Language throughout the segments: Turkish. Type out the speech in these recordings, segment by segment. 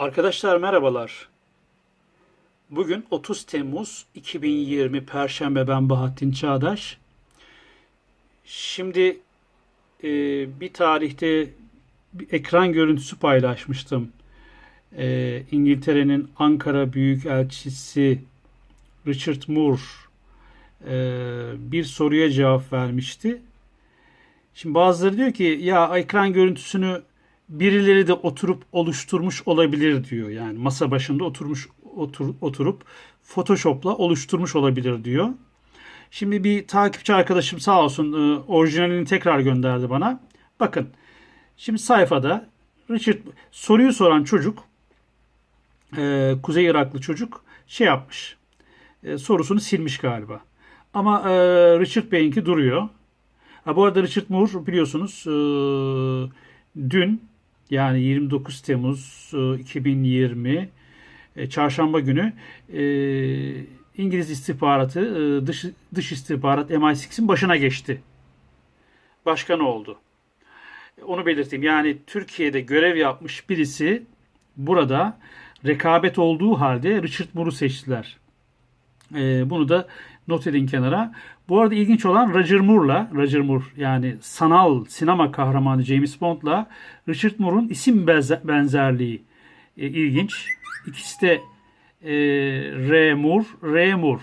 Arkadaşlar merhabalar. Bugün 30 Temmuz 2020 Perşembe ben Bahattin Çağdaş. Şimdi e, bir tarihte bir ekran görüntüsü paylaşmıştım. E, İngiltere'nin Ankara Büyükelçisi Richard Moore e, bir soruya cevap vermişti. Şimdi bazıları diyor ki ya ekran görüntüsünü birileri de oturup oluşturmuş olabilir diyor. Yani masa başında oturmuş otur, oturup Photoshop'la oluşturmuş olabilir diyor. Şimdi bir takipçi arkadaşım sağ olsun e, orijinalini tekrar gönderdi bana. Bakın. Şimdi sayfada Richard soruyu soran çocuk e, Kuzey Iraklı çocuk şey yapmış. E, sorusunu silmiş galiba. Ama e, Richard Bey'inki duruyor. Ha, bu arada Richard Moore biliyorsunuz dün yani 29 Temmuz e, 2020 e, çarşamba günü e, İngiliz istihbaratı e, dış, dış istihbarat MI6'in başına geçti. Başkanı oldu. Onu belirteyim. Yani Türkiye'de görev yapmış birisi burada rekabet olduğu halde Richard Moore'u seçtiler. E, bunu da not edin kenara. Bu arada ilginç olan Roger Moore'la, Roger Moore yani sanal sinema kahramanı James Bond'la Richard Moore'un isim benze- benzerliği e, ilginç. İkisi de e, R. Moore, R. Moore.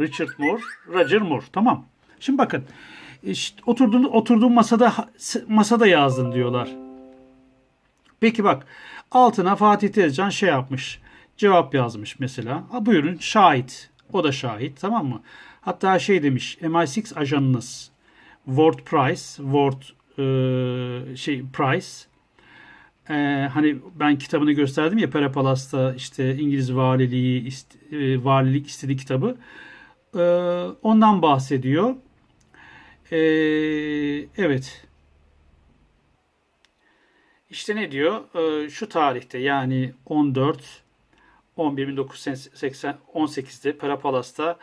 Richard Moore, Roger Moore. Tamam. Şimdi bakın. İşte oturduğun, oturduğun masada masada yazdın diyorlar. Peki bak altına Fatih Tezcan şey yapmış. Cevap yazmış mesela. Ha, buyurun şahit. O da şahit tamam mı? Hatta şey demiş MI6 ajanınız Ward Price, Ward e, şey Price e, hani ben kitabını gösterdim ya Pera Palas'ta işte İngiliz valiliği ist, e, valilik istediği kitabı e, ondan bahsediyor. E, evet. İşte ne diyor? E, şu tarihte yani 14 11 1918'de Pera Palas'ta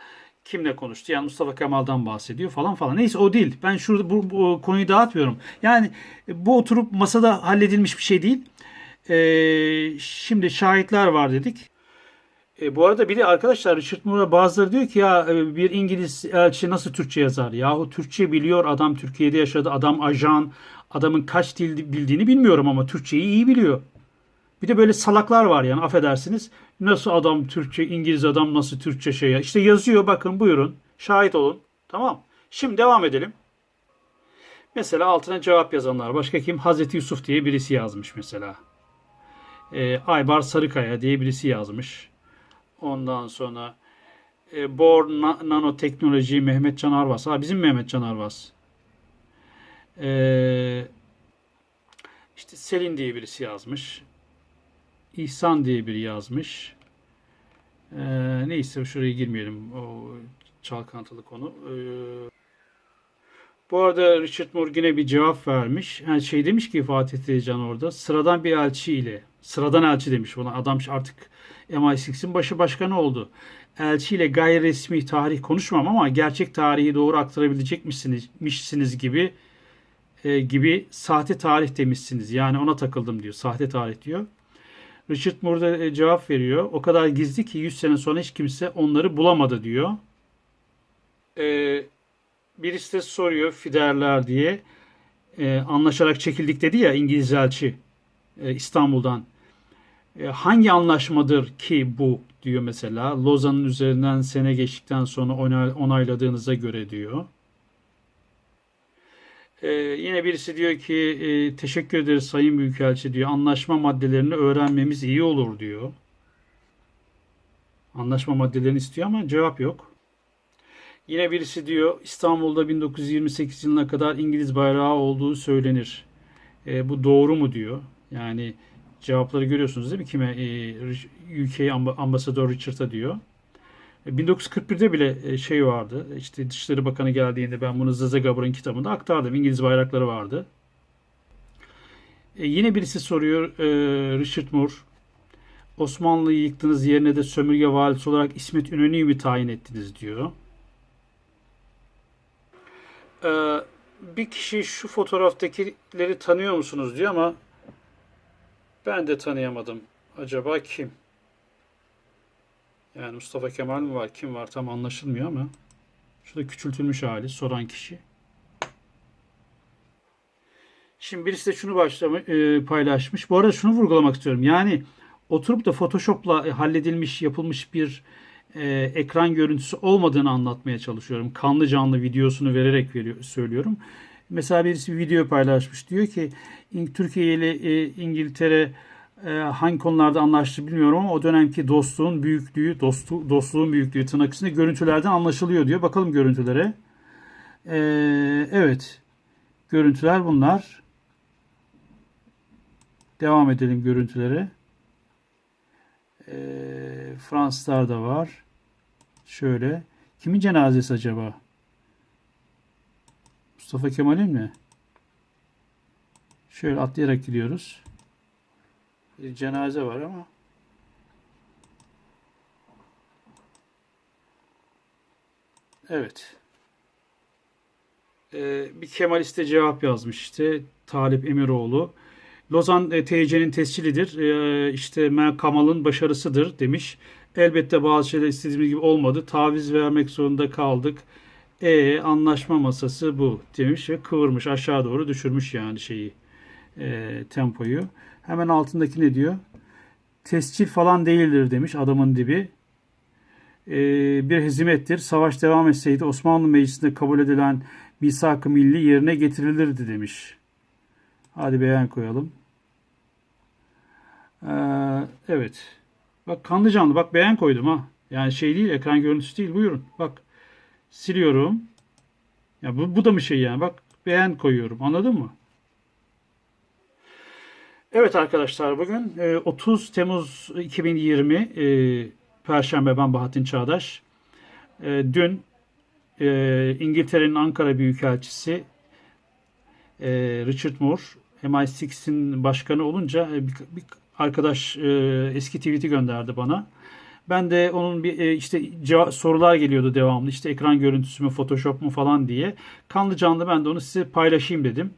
kimle konuştu? Yani Mustafa Kemal'dan bahsediyor falan falan. Neyse o değil. Ben şurada bu, bu konuyu dağıtmıyorum. Yani bu oturup masada halledilmiş bir şey değil. Ee, şimdi şahitler var dedik. E, bu arada bir de arkadaşlar Richard Moore'a bazıları diyor ki ya e, bir İngiliz elçi nasıl Türkçe yazar? Yahu Türkçe biliyor adam Türkiye'de yaşadı. Adam ajan. Adamın kaç dil bildiğini bilmiyorum ama Türkçeyi iyi biliyor. Bir de böyle salaklar var yani affedersiniz. Nasıl adam Türkçe, İngiliz adam nasıl Türkçe şey ya. İşte yazıyor bakın buyurun. Şahit olun. Tamam. Şimdi devam edelim. Mesela altına cevap yazanlar. Başka kim? Hazreti Yusuf diye birisi yazmış mesela. Ee, Aybar Sarıkaya diye birisi yazmış. Ondan sonra e, Bor Na- Nanoteknoloji Mehmet Can Arvas. Ha bizim Mehmet Can Arvas. Ee, işte Selin diye birisi yazmış. İhsan diye biri yazmış. Ee, neyse şuraya girmeyelim. O çalkantılı konu. Ee, bu arada Richard Moore bir cevap vermiş. Yani şey demiş ki Fatih Tezcan orada sıradan bir elçi ile sıradan elçi demiş buna adam artık MI6'in başı başkanı oldu. Elçi ile gayri resmi tarih konuşmam ama gerçek tarihi doğru aktarabilecek misiniz, misiniz gibi e, gibi sahte tarih demişsiniz. Yani ona takıldım diyor. Sahte tarih diyor. Richard Moore da e, cevap veriyor. O kadar gizli ki 100 sene sonra hiç kimse onları bulamadı diyor. Ee, birisi de soruyor Fiderler diye. Ee, anlaşarak çekildik dedi ya İngiliz elçi e, İstanbul'dan. E, hangi anlaşmadır ki bu diyor mesela. Lozan'ın üzerinden sene geçtikten sonra onay, onayladığınıza göre diyor. Ee, yine birisi diyor ki e, teşekkür ederiz Sayın Büyükelçi diyor. Anlaşma maddelerini öğrenmemiz iyi olur diyor. Anlaşma maddelerini istiyor ama cevap yok. Yine birisi diyor İstanbul'da 1928 yılına kadar İngiliz bayrağı olduğu söylenir. E, bu doğru mu diyor. Yani cevapları görüyorsunuz değil mi? Kime? E, UK Amb- Ambasador Richard'a diyor. 1941'de bile şey vardı. İşte Dışişleri Bakanı geldiğinde ben bunu Zaza Gabor'un kitabında aktardım. İngiliz bayrakları vardı. E, yine birisi soruyor e, Richard Moore. Osmanlı'yı yıktınız yerine de sömürge valisi olarak İsmet İnönü'yü mü tayin ettiniz diyor. E, bir kişi şu fotoğraftakileri tanıyor musunuz diyor ama ben de tanıyamadım acaba kim? Yani Mustafa Kemal mi var? Kim var? Tam anlaşılmıyor ama. Şurada küçültülmüş hali. Soran kişi. Şimdi birisi de şunu başlama, e, paylaşmış. Bu arada şunu vurgulamak istiyorum. Yani oturup da Photoshop'la halledilmiş, yapılmış bir e, ekran görüntüsü olmadığını anlatmaya çalışıyorum. Kanlı canlı videosunu vererek veriyor, söylüyorum. Mesela birisi bir video paylaşmış. Diyor ki Türkiye ile e, İngiltere e, hangi konularda anlaştı bilmiyorum ama o dönemki dostluğun büyüklüğü, dostu, dostluğun büyüklüğü tırnak içinde görüntülerden anlaşılıyor diyor. Bakalım görüntülere. E, evet. Görüntüler bunlar. Devam edelim görüntülere. E, Fransızlar da var. Şöyle. Kimin cenazesi acaba? Mustafa Kemal'in mi? Şöyle atlayarak gidiyoruz. Cenaze var ama. Evet. Ee, bir Kemaliste cevap yazmış işte. Talip Emiroğlu. Lozan e, TC'nin tescilidir. Ee, işte Mel Kamal'ın başarısıdır demiş. Elbette bazı şeyler istediğimiz gibi olmadı. Taviz vermek zorunda kaldık. E anlaşma masası bu demiş ve kıvırmış aşağı doğru düşürmüş yani şeyi e, tempoyu. Hemen altındaki ne diyor? Tescil falan değildir demiş adamın dibi. E, bir hizmettir. Savaş devam etseydi Osmanlı Meclisi'nde kabul edilen misak-ı milli yerine getirilirdi demiş. Hadi beyan koyalım. Ee, evet. Bak kanlı canlı. Bak beğen koydum ha. Yani şey değil ekran görüntüsü değil. Buyurun. Bak siliyorum. Ya bu, bu da mı şey yani? Bak beğen koyuyorum. Anladın mı? Evet arkadaşlar bugün e, 30 Temmuz 2020 e, Perşembe ben Bahattin Çağdaş. E, dün e, İngiltere'nin Ankara Büyükelçisi e, Richard Moore MI6'in başkanı olunca e, bir, arkadaş e, eski tweet'i gönderdi bana. Ben de onun bir e, işte sorular geliyordu devamlı. İşte ekran görüntüsü mü, Photoshop mu falan diye. Kanlı canlı ben de onu size paylaşayım dedim.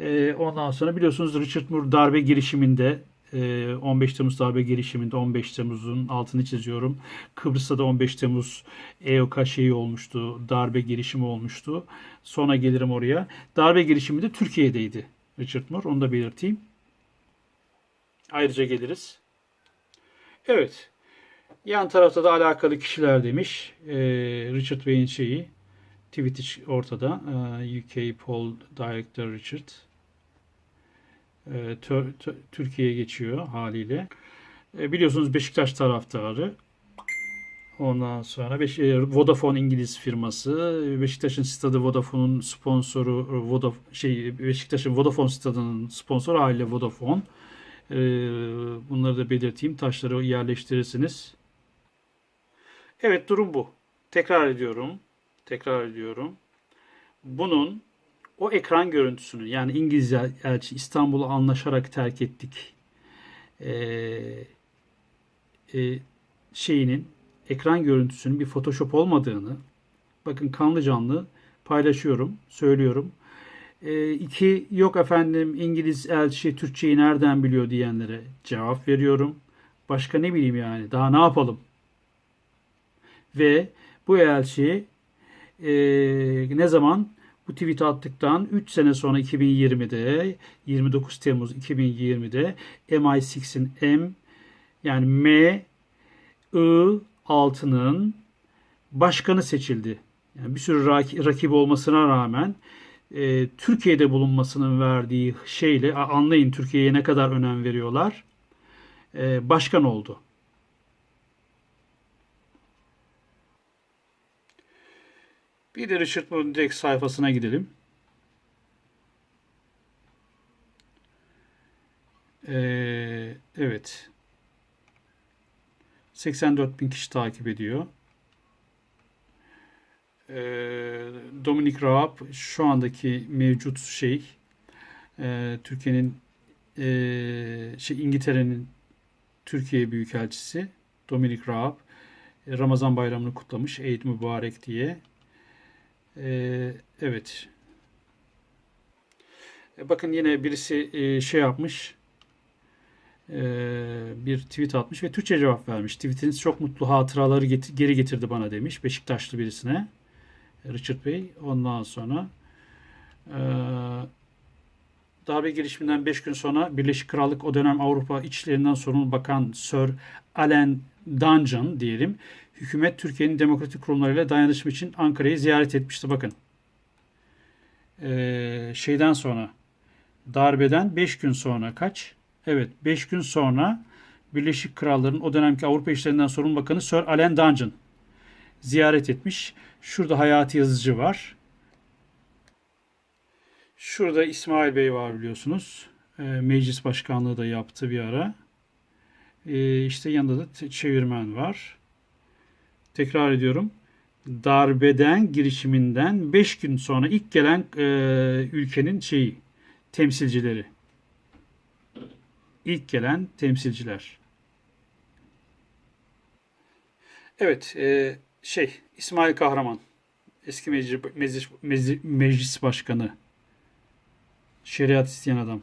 E, ondan sonra biliyorsunuz Richard Moore darbe girişiminde e, 15 Temmuz darbe girişiminde 15 Temmuz'un altını çiziyorum. Kıbrıs'ta da 15 Temmuz EOK şeyi olmuştu. Darbe girişimi olmuştu. Sonra gelirim oraya. Darbe girişimi de Türkiye'deydi Richard Moore. Onu da belirteyim. Ayrıca geliriz. Evet. Yan tarafta da alakalı kişiler demiş. Ee, Richard Bey'in şeyi. Tweet'i ortada. Ee, UK Poll Director Richard. Ee, Türkiye'ye geçiyor haliyle. Ee, biliyorsunuz Beşiktaş taraftarı. Ondan sonra Beş- e, Vodafone İngiliz firması. Beşiktaş'ın stadı Vodafone'un sponsoru Vodaf şey Beşiktaş'ın Vodafone stadının sponsoru aile Vodafone. Bunları da belirteyim. Taşları yerleştirirsiniz. Evet durum bu. Tekrar ediyorum. Tekrar ediyorum. Bunun o ekran görüntüsünü yani İngiliz elçi İstanbul'u anlaşarak terk ettik. Ee, e, şeyinin ekran görüntüsünün bir Photoshop olmadığını bakın kanlı canlı paylaşıyorum, söylüyorum. E, iki yok efendim İngiliz elçi Türkçeyi nereden biliyor diyenlere cevap veriyorum. Başka ne bileyim yani daha ne yapalım? Ve bu elçi e, ne zaman bu tweet attıktan 3 sene sonra 2020'de 29 Temmuz 2020'de MI6'in M yani M I altının başkanı seçildi. Yani bir sürü rak- rakibi olmasına rağmen e, Türkiye'de bulunmasının verdiği şeyle anlayın Türkiye'ye ne kadar önem veriyorlar. E, başkan oldu. Bir de Richard direkt sayfasına gidelim. Ee, evet. 84 bin kişi takip ediyor. Ee, Dominic Raab şu andaki mevcut şey e, Türkiye'nin e, şey İngiltere'nin Türkiye Büyükelçisi Dominic Raab Ramazan bayramını kutlamış Eid Mübarek diye. Ee, evet. E, bakın yine birisi e, şey yapmış. Ee, bir tweet atmış ve Türkçe cevap vermiş. Tweetiniz çok mutlu hatıraları geri getirdi bana demiş Beşiktaşlı birisine. Richard Bey. Ondan sonra e, darbe girişiminden 5 gün sonra Birleşik Krallık o dönem Avrupa İçişlerinden sorumlu bakan Sir Alan Duncan diyelim. Hükümet Türkiye'nin demokratik kurumlarıyla dayanışma için Ankara'yı ziyaret etmişti. Bakın. E, şeyden sonra darbeden 5 gün sonra kaç? Evet 5 gün sonra Birleşik Krallık'ın o dönemki Avrupa İşlerinden sorumlu bakanı Sir Alan Duncan ziyaret etmiş. Şurada Hayati Yazıcı var. Şurada İsmail Bey var biliyorsunuz. E, meclis başkanlığı da yaptı bir ara. E, işte yanında da çevirmen var. Tekrar ediyorum. Darbeden girişiminden 5 gün sonra ilk gelen e, ülkenin şeyi temsilcileri. İlk gelen temsilciler. Evet, e, şey İsmail Kahraman, eski meclis, meclis, meclis başkanı, şeriat isteyen adam.